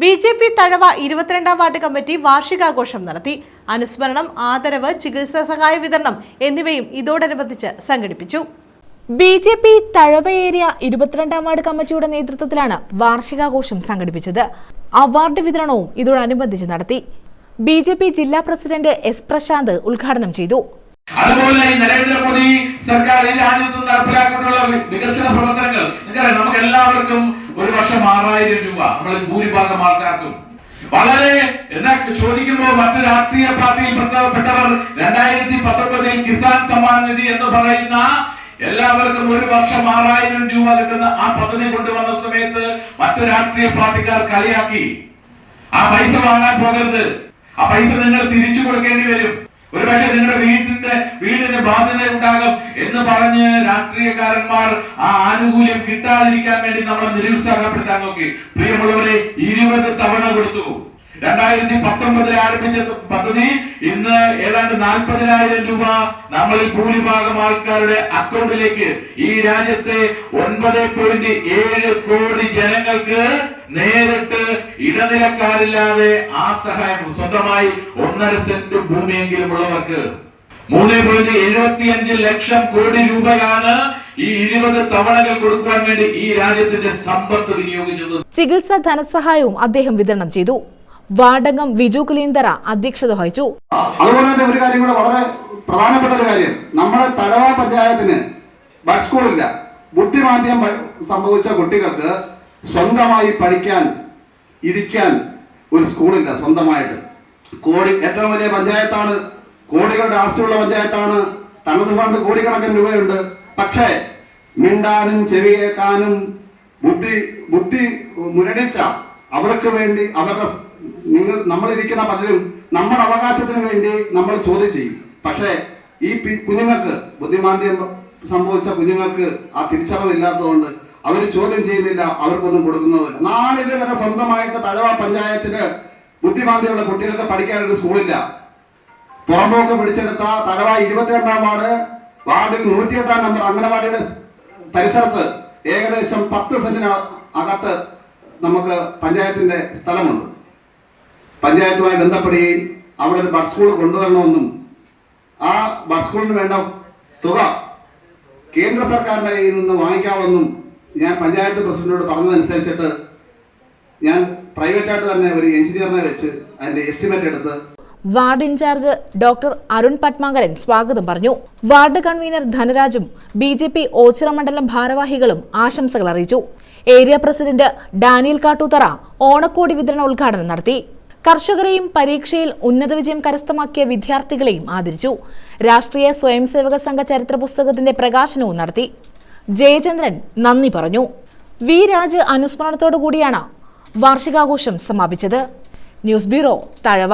B J P Thazhava ഇരുപത്തിരണ്ടാം ward committee വാർഷികാഘോഷം നടത്തി. അനുസ്മരണം ആദരവ് ചികിത്സാ സഹായ വിതരണം എന്നിവയും ഇതോടനുബന്ധിച്ച് സംഘടിപ്പിച്ചു. B J P Thazhava area ഇരുപത്തിരണ്ടാം വാർഡ് കമ്മിറ്റിയുടെ നേതൃത്വത്തിലാണ് വാർഷികാഘോഷം സംഘടിപ്പിച്ചത്. അവാർഡ് വിതരണവും ഇതോടനുബന്ധിച്ച് നടത്തി. ബി ജെ പി ജില്ലാ പ്രസിഡന്റ് എസ് പ്രശാന്ത് ഉദ്ഘാടനം ചെയ്തു. അതുപോലെ ഈ നരേന്ദ്രമോദി സർക്കാർ ഈ രാജ്യത്ത് നടപ്പിലാക്കിയിട്ടുള്ള വികസന പ്രവർത്തനങ്ങൾ. നമുക്ക് എല്ലാവർക്കും വർഷം ആറായിരം രൂപ നമ്മളിൽ ഭൂരിഭാഗം ആൾക്കാർക്കും. വളരെ എന്നാ ചോദിക്കുമ്പോൾ മറ്റു രാഷ്ട്രീയ പാർട്ടിയിൽ പെട്ടവർ രണ്ടായിരത്തി പത്തൊമ്പതിൽ കിസാൻ സമ്മാൻ നിധി എന്ന് പറയുന്ന എല്ലാവർക്കും ഒരു വർഷം ആറായിരം രൂപ കിട്ടുന്ന ആ പദ്ധതി കൊണ്ടുവന്ന സമയത്ത് മറ്റു രാഷ്ട്രീയ പാർട്ടിക്കാർ കളിയാക്കി. ആ പൈസ വാങ്ങാൻ പോകരുത്. ആ പൈസ നിങ്ങൾ തിരിച്ചു കൊടുക്കേണ്ടി വരും. ഒരുപക്ഷെ നിങ്ങളുടെ വീടിന്റെ വീടിന് ബാധ്യത ഉണ്ടാകും എന്ന് പറഞ്ഞ് രാഷ്ട്രീയക്കാരന്മാർ ആ ആനുകൂല്യം കിട്ടാതിരിക്കാൻ വേണ്ടി നമ്മളെ നിരുത്സാഹപ്പെടുത്താൻ നോക്കി. പ്രിയമുള്ളവരെ ഇരുപത് തവണ കൊടുത്തു. രണ്ടായിരത്തി പത്തൊമ്പതിൽ ആരംഭിച്ച പദ്ധതി ഇന്ന് ഏതാണ്ട് നാൽപ്പതിനായിരം രൂപ നമ്മളിൽ ഭൂരിഭാഗം ആൾക്കാരുടെ അക്കൗണ്ടിലേക്ക് ഈ രാജ്യത്തെ ഒൻപത് പോയിന്റ് ഏഴ് കോടി ജനങ്ങൾക്ക് നേരിട്ട് ഇടനിലക്കാരില്ലാതെ ആ സഹായം സ്വന്തമായി ഒന്നര സെന്റ് ഭൂമിയെങ്കിലും ഉള്ളവർക്ക് മൂന്ന് പോയിന്റ് എഴുപത്തിയഞ്ച് ലക്ഷം കോടി രൂപയാണ് ഈ ഇരുപത് തവണകൾ കൊടുക്കുവാൻ വേണ്ടി ഈ രാജ്യത്തിന്റെ സമ്പത്ത് വിനിയോഗിച്ചത്. ചികിത്സാ ധനസഹായവും അദ്ദേഹം വിതരണം ചെയ്തു. വാടകം വിജു കുലീന്തറ അധ്യക്ഷത വഹിച്ചു. അതുപോലെ തന്നെ ഒരു കാര്യം കൂടെ വളരെ പ്രധാനപ്പെട്ട ഒരു കാര്യം. നമ്മുടെ തഴവ പഞ്ചായത്തിന് ബഡ് സ്കൂളില്ല. ബുദ്ധിമാന്ദ്യം സംഭവിച്ച കുട്ടികൾക്ക് സ്വന്തമായി പഠിക്കാൻ ഇരിക്കാൻ ഒരു സ്കൂളില്ല സ്വന്തമായിട്ട്. കോടി ഏറ്റവും വലിയ പഞ്ചായത്താണ്. കോടികളുടെ ആസ്തിയുള്ള പഞ്ചായത്താണ്. തണുത് ഫണ്ട് കോടിക്കണക്കിന് രൂപയുണ്ട്. പക്ഷേ മിണ്ടാനും ചെവിയേക്കാനും ബുദ്ധി ബുദ്ധി മുരടിച്ച അവർക്ക് വേണ്ടി അവരുടെ നിങ്ങൾ നമ്മളിരിക്കുന്ന പലരും നമ്മുടെ അവകാശത്തിന് വേണ്ടി നമ്മൾ ചോദ്യം ചെയ്യും. പക്ഷേ ഈ കുഞ്ഞുങ്ങൾക്ക് ബുദ്ധിമാന്ദ്യം സംഭവിച്ച കുഞ്ഞുങ്ങൾക്ക് ആ തിരിച്ചറിവില്ലാത്തതുകൊണ്ട് അവർ ചോദ്യം ചെയ്യുന്നില്ല അവർക്കൊന്നും കൊടുക്കുന്നതല്ല നാളിത് വരെ സ്വന്തമായിട്ട് തഴവ പഞ്ചായത്തിന് ബുദ്ധിമാന്ദ്യമുള്ള കുട്ടികൾക്ക് പഠിക്കാനൊരു സ്കൂളില്ല. പുറമ്പോക്ക് പിടിച്ചെടുത്ത തഴവ ഇരുപത്തിരണ്ടാം വാർഡ് വാർഡിൽ നൂറ്റിയെട്ടാം നമ്പർ അംഗനവാടിയുടെ പരിസരത്ത് ഏകദേശം പത്ത് സെന്റിന് അകത്ത് നമുക്ക് പഞ്ചായത്തിന്റെ സ്ഥലമുണ്ട്. പഞ്ചായത്തുമായി ബന്ധപ്പെടുകയും അവിടെ ഒരു ബഡ് സ്കൂൾ കൊണ്ടുവരണമെന്നും ആ ബഡ് സ്കൂളിന് വേണ്ട തുക കേന്ദ്ര സർക്കാരിന്റെ കയ്യിൽ നിന്ന് വാങ്ങിക്കാമെന്നും ഞാൻ പഞ്ചായത്ത് പ്രസിഡന്റിനോട് പറഞ്ഞതനുസരിച്ചിട്ട് ഞാൻ പ്രൈവറ്റായിട്ട് തന്നെ ഒരു എഞ്ചിനീയറിനെ വെച്ച് അതിന്റെ എസ്റ്റിമേറ്റ് എടുത്ത് ward incharge doctor Arun Padmakaran സ്വാഗതം പറഞ്ഞു. വാർഡ് കൺവീനർ ധനരാജും ബി ജെ പി ഓച്ചിറ മണ്ഡലം ഭാരവാഹികളും ആശംസകൾ അറിയിച്ചു. ഏരിയ പ്രസിഡന്റ് ഡാനിയൽ കാട്ടൂത്തറ ഓണക്കോടി വിതരണ ഉദ്ഘാടനം നടത്തി. കർഷകരെയും പരീക്ഷയിൽ ഉന്നത വിജയം കരസ്ഥമാക്കിയ വിദ്യാർത്ഥികളെയും ആദരിച്ചു. രാഷ്ട്രീയ സ്വയംസേവക സംഘ ചരിത്ര പുസ്തകത്തിന്റെ പ്രകാശനവും നടത്തി. ജയചന്ദ്രൻ നന്ദി പറഞ്ഞു. വി രാജ് അനുസ്മരണത്തോടു കൂടിയാണ് വാർഷികാഘോഷം സമാപിച്ചത്. News bureau Thazhava.